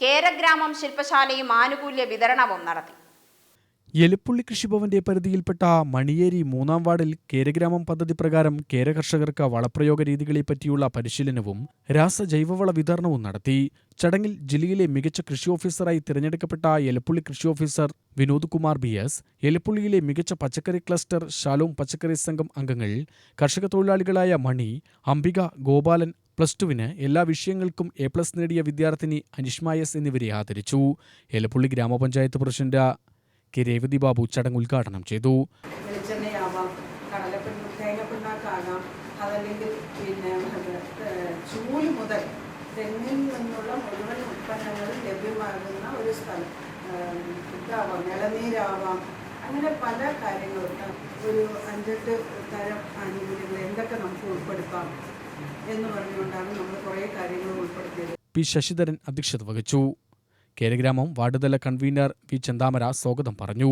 കേരഗ്രാമം ശില്പശാലയും ആനുകൂല്യ വിതരണവും നടത്തി. എലിപ്പുള്ളി കൃഷിഭവന്റെ പരിധിയിൽപ്പെട്ട മണിയേരി മൂന്നാം വാർഡിൽ കേരഗ്രാമം പദ്ധതി പ്രകാരം കേര കർഷകർക്ക് വളപ്രയോഗ രീതികളെ പറ്റിയുള്ള പരിശീലനവും രാസജൈവവള വിതരണവും നടത്തി. ചടങ്ങിൽ ജില്ലയിലെ മികച്ച കൃഷി ഓഫീസറായി തിരഞ്ഞെടുക്കപ്പെട്ട എലപ്പുള്ളി കൃഷി officer Vinod Kumar B S എലപ്പുള്ളിയിലെ മികച്ച പച്ചക്കറി ക്ലസ്റ്റർ ഷാലോം പച്ചക്കറി സംഘം അംഗങ്ങൾ കർഷക തൊഴിലാളികളായ മണി അംബിക ഗോപാലൻ പ്ലസ് ടുവിന് എല്ലാ വിഷയങ്ങൾക്കും എ പ്ലസ് നേടിയ വിദ്യാർത്ഥിനി അനിഷ്മായസ് എന്നിവരെ ആദരിച്ചു. എലപ്പുള്ളി ഗ്രാമപഞ്ചായത്ത് പ്രസിഡന്റ് കെ രേവതി ബാബു ചടങ്ങ് ഉദ്ഘാടനം ചെയ്തു. പിന്നെ മുതൽ മുഴുവൻ ഉൽപ്പന്നങ്ങളും ലഭ്യമാകുന്ന ഒരു സ്ഥലം. ഇതാവാം ഇളനീരാവാം അങ്ങനെ പല കാര്യങ്ങളും ഏഹ്, ഒരു അഞ്ചെട്ട് തരം ആനുകൂല്യങ്ങൾ എന്തൊക്കെ നമുക്ക് ഉൾപ്പെടുത്താം എന്ന് പറഞ്ഞുകൊണ്ടാണ് നമ്മൾ കുറേ കാര്യങ്ങൾ ഉൾപ്പെടുത്തിയത്. പി ശശിധരൻ അധ്യക്ഷത വഹിച്ചു. കേരഗ്രാമം വാർഡുതല കൺവീനർ വി ചന്താമര സ്വാഗതം പറഞ്ഞു.